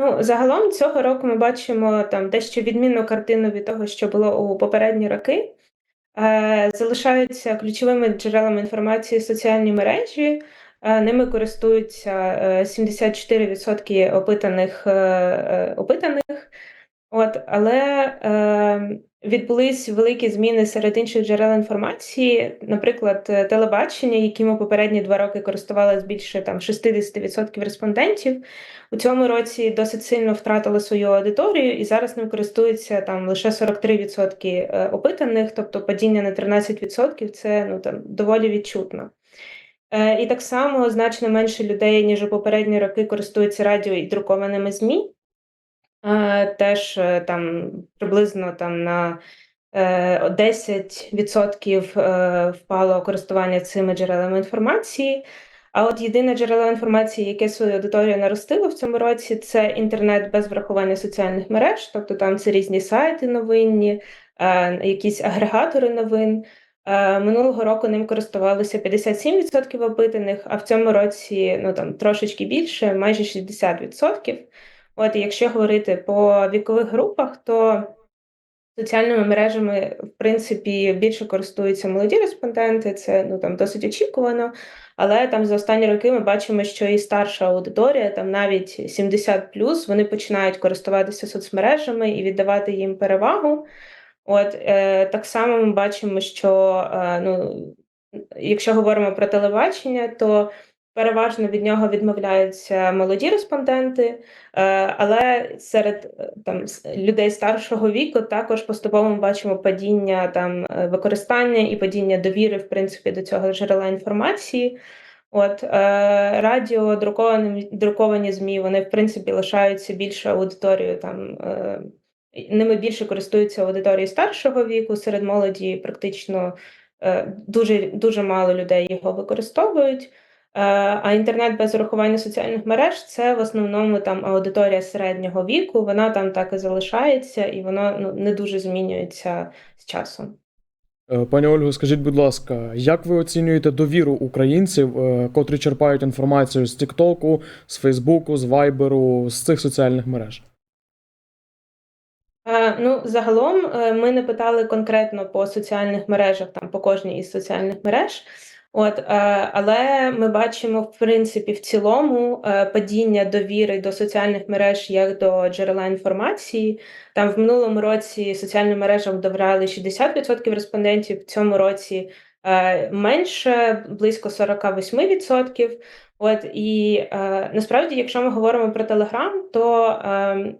Ну, загалом цього року ми бачимо там дещо відмінну картину від того, що було у попередні роки. Е, залишаються ключовими джерелами інформації соціальні мережі. Е, ними користуються е, 74% опитаних, е, е, опитаних. От, але е, відбулись великі зміни серед інших джерел інформації, наприклад, е, телебачення, якими попередні два роки користувалось більше там 60% респондентів. У цьому році досить сильно втратили свою аудиторію, і зараз ним користуються там лише 43% е, опитаних, тобто падіння на 13% це ну там доволі відчутно. Е, І так само значно менше людей, ніж у попередні роки, користуються радіо і друкованими ЗМІ. Е, Теж е, там приблизно там на е, 10% е, впало користування цими джерелами інформації. А от єдине джерело інформації, яке свою аудиторію наростило в цьому році, це інтернет без врахування соціальних мереж, тобто там це різні сайти новинні, якісь агрегатори новин. Минулого року ним користувалося 57% опитаних, а в цьому році ну там трошечки більше, майже 60%. От, якщо говорити по вікових групах, то соціальними мережами, в принципі, більше користуються молоді респонденти, це ну там досить очікувано. Але там за останні роки ми бачимо, що і старша аудиторія, там навіть 70+, вони починають користуватися соцмережами і віддавати їм перевагу. От е, так само ми бачимо, що е, ну, якщо говоримо про телебачення, то переважно від нього відмовляються молоді респонденти, е, але серед е, там людей старшого віку також поступово ми бачимо падіння там е, використання і падіння довіри, в принципі, до цього джерела інформації. От радіо, друковані, друковані ЗМІ, вони в принципі лишаються більше аудиторією там. Ними більше користуються аудиторії старшого віку, серед молоді практично дуже, дуже мало людей його використовують. Е, А інтернет без урахування соціальних мереж це в основному там аудиторія середнього віку, вона там так і залишається, і воно ну, не дуже змінюється з часом. Е, Пані Ольго, скажіть, будь ласка, як ви оцінюєте довіру українців, е, котрі черпають інформацію з Тіктоку, з Фейсбуку, з Вайберу, з цих соціальних мереж? Ну, загалом ми не питали конкретно по соціальних мережах, там по кожній із соціальних мереж. От, е, але ми бачимо, в принципі, в цілому е, падіння довіри до соціальних мереж як до джерела інформації. Там в минулому році соціальним мережам довіряли 60% респондентів, в цьому році е, менше, близько 48%. От і насправді, якщо ми говоримо про Телеграм, то е,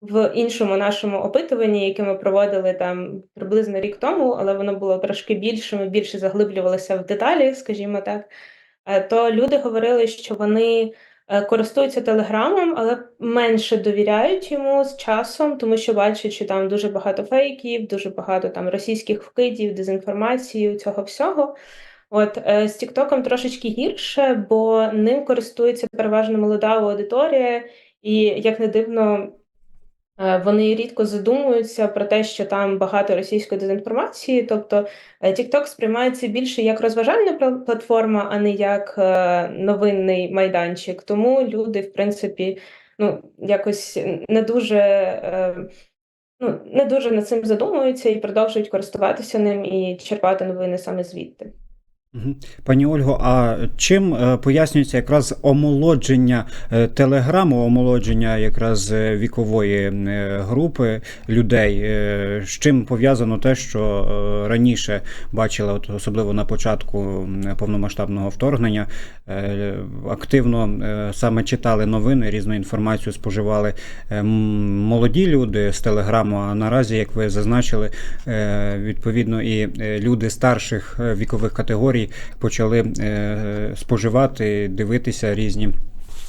в іншому нашому опитуванні, яке ми проводили там приблизно рік тому, але воно було трошки більше, ми більше заглиблювалися в деталі, скажімо так. е, То люди говорили, що вони е, користуються телеграмом, але менше довіряють йому з часом, тому що бачать, що там дуже багато фейків, дуже багато там російських вкидів, дезінформації, цього всього. От е, з Тіктоком трошечки гірше, бо ним користується переважно молода аудиторія, і як не дивно. Е, Вони рідко задумуються про те, що там багато російської дезінформації. Тобто е, TikTok сприймається більше як розважальна платформа, а не як е, новинний майданчик. Тому люди, в принципі, ну якось не дуже. Ну, не дуже над цим задумуються і продовжують користуватися ним і черпати новини саме звідти. Пані Ольго, а чим е, пояснюється якраз омолодження е, телеграму, омолодження якраз е, вікової групи людей? З чим пов'язано те, що раніше бачили, от особливо на початку повномасштабного вторгнення, активно саме читали новини, різну інформацію споживали молоді люди з телеграму. А наразі, як ви зазначили, відповідно і люди старших вікових категорій почали е, споживати, дивитися різні.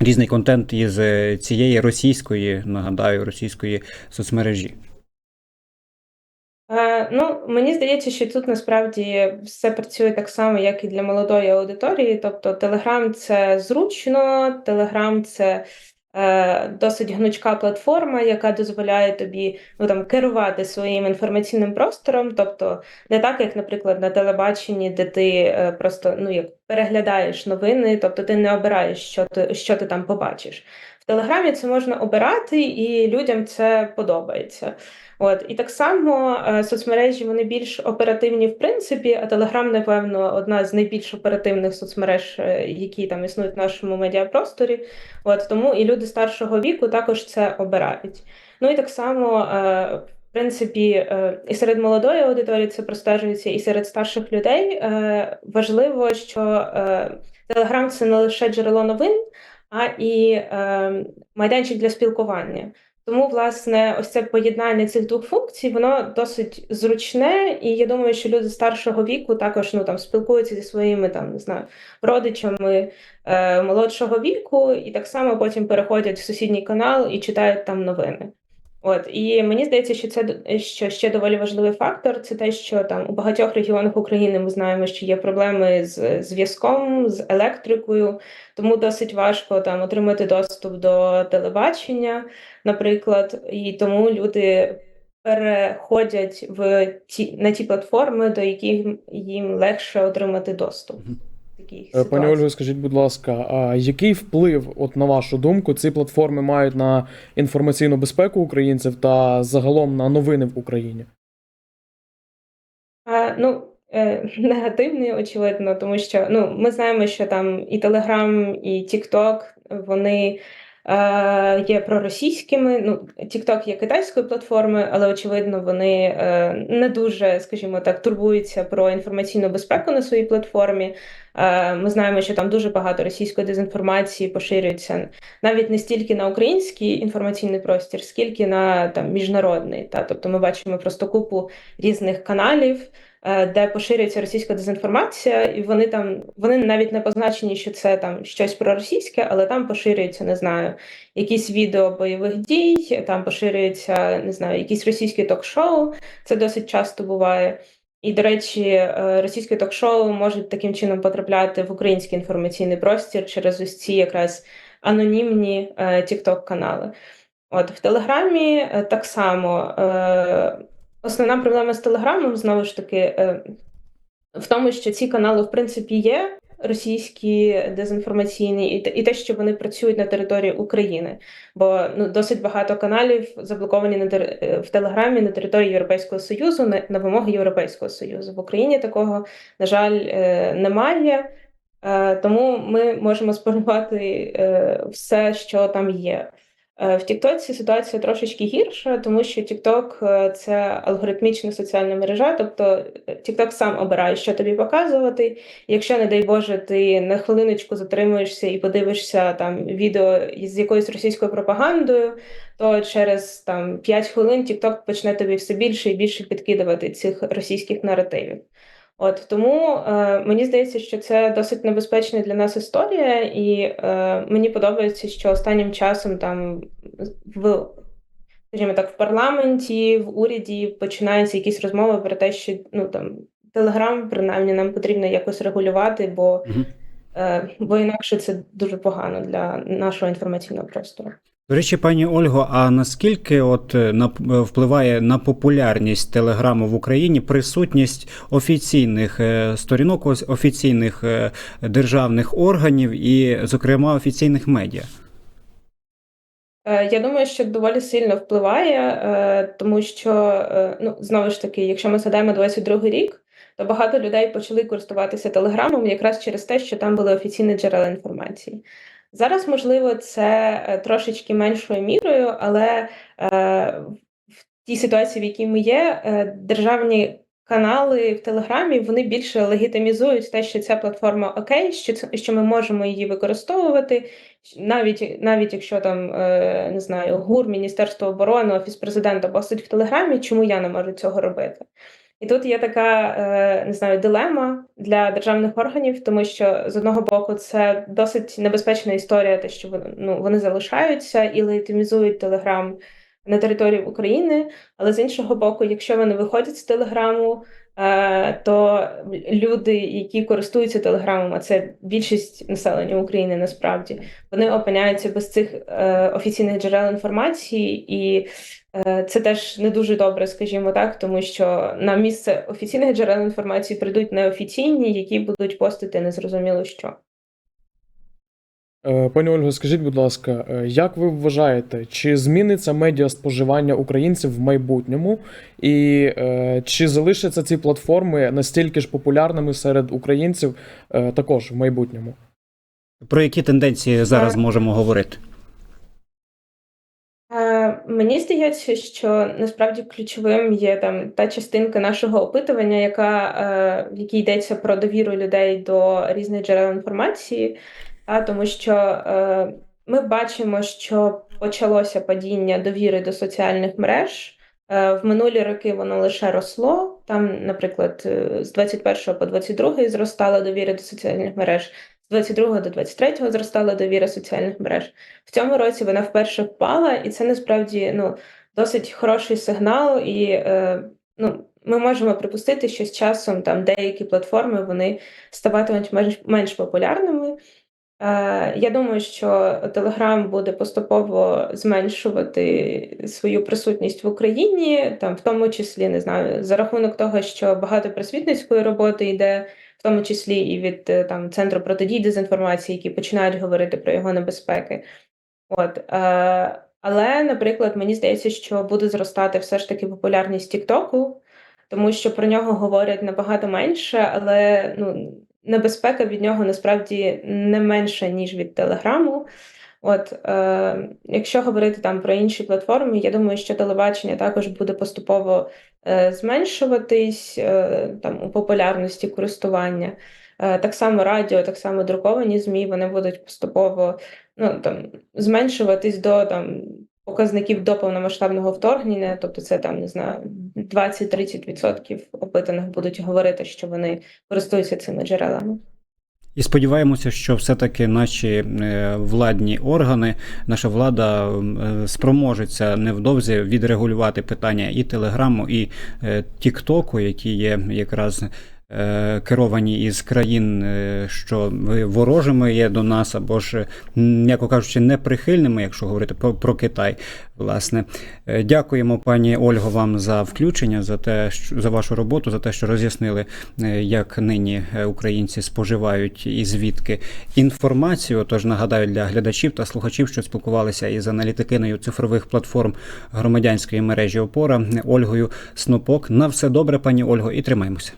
Різний контент із е, цієї російської, нагадаю, російської соцмережі. Е, ну, мені здається, що тут насправді все працює так само, як і для молодої аудиторії. Тобто, Telegram – це зручно, Telegram – це е, досить гнучка платформа, яка дозволяє тобі ну, там, керувати своїм інформаційним простором. Тобто, не так, як, наприклад, на телебаченні, де ти е, просто ну, як переглядаєш новини, тобто ти не обираєш, що ти, що ти там побачиш. Телеграмі це можна обирати, і людям це подобається. От і так само е, соцмережі вони більш оперативні в принципі, а Телеграм, напевно, одна з найбільш оперативних соцмереж, е, які там існують в нашому медіапросторі. От тому і люди старшого віку також це обирають. Ну і так само, е, в принципі, і серед молодої аудиторії це простежується, і серед старших людей важливо, що Телеграм це не лише джерело новин, а і е, майданчик для спілкування. Тому, власне, ось це поєднання цих двох функцій, воно досить зручне, і я думаю, що люди старшого віку також ну там спілкуються зі своїми там не знаю родичами е, молодшого віку, і так само потім переходять в сусідній канал і читають там новини. От і мені здається, що це що ще доволі важливий фактор. Це те, що там у багатьох регіонах України ми знаємо, що є проблеми з зв'язком, з електрикою, тому досить важко там отримати доступ до телебачення, наприклад, і тому люди переходять в ті на ті платформи, до яких їм легше отримати доступ. Мгм. Такі Е, ситуації. Пані Ольго, скажіть, будь ласка, а який вплив, от на вашу думку, ці платформи мають на інформаційну безпеку українців та загалом на новини в Україні? А, ну, е, негативний, очевидно, тому що ну, ми знаємо, що там і Telegram, і TikTok, вони е, є проросійськими. Ну, TikTok є китайською платформою, але очевидно, вони не дуже, скажімо так, турбуються про інформаційну безпеку на своїй платформі. Е, ми знаємо, що там дуже багато російської дезінформації поширюється навіть не стільки на український інформаційний простір, скільки на там міжнародний. Та тобто ми бачимо просто купу різних каналів, е, де поширюється російська дезінформація, і вони там вони навіть не позначені, що це там щось проросійське, але там поширюються, не знаю, якісь відео бойових дій, там поширюються, не знаю, якісь російські ток-шоу. Це досить часто буває. І, до речі, російське ток-шоу можуть таким чином потрапляти в український інформаційний простір через ось ці якраз анонімні Тік-Ток-канали. От в Телеграмі е, так само. Е, Основна проблема з Телеграмом знову ж таки е, в тому, що ці канали, в принципі, є російські дезінформаційні, і те, що вони працюють на території України. Бо ну досить багато каналів заблоковані на е, в Телеграмі на території Європейського Союзу на, на вимоги Європейського Союзу. В Україні такого, на жаль, е, немає. Е, Тому ми можемо споживати все, що там є. Е, В Тіктоці ситуація трошечки гірша, тому що TikTok е, – це алгоритмічна соціальна мережа, тобто е, TikTok сам обирає, що тобі показувати. Якщо, не дай Боже, ти на хвилиночку затримуєшся і подивишся там відео з якоюсь російською пропагандою, то через там 5 хвилин TikTok почне тобі все більше і більше підкидувати цих російських наративів. От тому е, мені здається, що це досить небезпечна для нас історія, і е, мені подобається, що останнім часом там в скажімо так, в парламенті, в уряді починаються якісь розмови про те, що ну там Телеграм, принаймні, нам потрібно якось регулювати, бо, е, бо інакше це дуже погано для нашого інформаційного простору. До речі, пані Ольго, а наскільки от е, е, впливає на популярність телеграму в Україні присутність офіційних е, сторінок, офіційних державних органів і, зокрема, офіційних медіа? Я думаю, що доволі сильно впливає, тому що ну знову ж таки, якщо ми згадаємо 22 рік, то багато людей почали користуватися телеграмом якраз через те, що там були офіційні джерела інформації. Зараз, можливо, це е, трошечки меншою мірою, але е, в тій ситуації, в якій ми є, е, державні канали в Телеграмі вони більше легітимізують те, що ця платформа окей, що що ми можемо її використовувати, навіть навіть якщо там не знаю, ГУР, Міністерство оборони, Офіс президента постить в Телеграмі, чому я не можу цього робити? І тут є така е, не знаю, дилема для державних органів, тому що з одного боку це досить небезпечна історія, те, що вони ну вони залишаються і легітимізують Телеграм на території України. Але з іншого боку, якщо вони виходять з Телеграму, е, то люди, які користуються Телеграмом, а це більшість населення України насправді, вони опиняються без цих е, офіційних джерел інформації, і це теж не дуже добре, скажімо так, тому що на місце офіційних джерел інформації прийдуть неофіційні, які будуть постити незрозуміло що. Е, Пані Ольго, скажіть, будь ласка, е, як ви вважаєте, чи зміниться медіа споживання українців в майбутньому, і е, чи залишаться ці платформи настільки ж популярними серед українців е, також в майбутньому? Про які тенденції зараз Е. можемо говорити? Мені здається, що насправді ключовим є там та частинка нашого опитування, яка е, в якій йдеться про довіру людей до різних джерел інформації, та тому що е, ми бачимо, що почалося падіння довіри до соціальних мереж. Е, В минулі роки воно лише росло. Там, наприклад, е, з 21 по 22 зростала довіра до соціальних мереж, з 22 до 23 зростала довіра соціальних мереж. В цьому році вона вперше впала, і це насправді ну, досить хороший сигнал. І е, ну, ми можемо припустити, що з часом там деякі платформи вони ставатимуть менш, менш популярними. Е, я думаю, що Telegram буде поступово зменшувати свою присутність в Україні, там, в тому числі, не знаю, за рахунок того, що багато просвітницької роботи йде, в тому числі і від е, там, Центру протидії дезінформації, які починають говорити про його небезпеки. От, е, але, наприклад, мені здається, що буде зростати все ж таки популярність Тіктоку, тому що про нього говорять набагато менше, але ну, небезпека від нього насправді не менша, ніж від Телеграму. От, е, якщо говорити там про інші платформи, я думаю, що телебачення також буде поступово е, зменшуватись е, там, у популярності користування. Е, так само радіо, так само друковані ЗМІ, вони будуть поступово ну, там, зменшуватись до там, показників до повномасштабного вторгнення, тобто це там, не знаю, 20-30% опитаних будуть говорити, що вони користуються цими джерелами. І сподіваємося, що все-таки наші е, владні органи, наша влада е, спроможеться невдовзі відрегулювати питання і Телеграму, і е, Тіктоку, які є якраз керовані із країн, е, що ворожими є до нас, або ж, м'яко кажучи, неприхильними, якщо говорити про, про Китай. Власне, Е, дякуємо, пані Ольго, вам за включення, за те, що за вашу роботу, за те, що роз'яснили, е, як нині е, українці споживають і звідки інформацію. Тож нагадаю для глядачів та слухачів, що спілкувалися із аналітикиною цифрових платформ громадянської мережі Опора Ольгою Снопок. На все добре, пані Ольго, і тримаємося.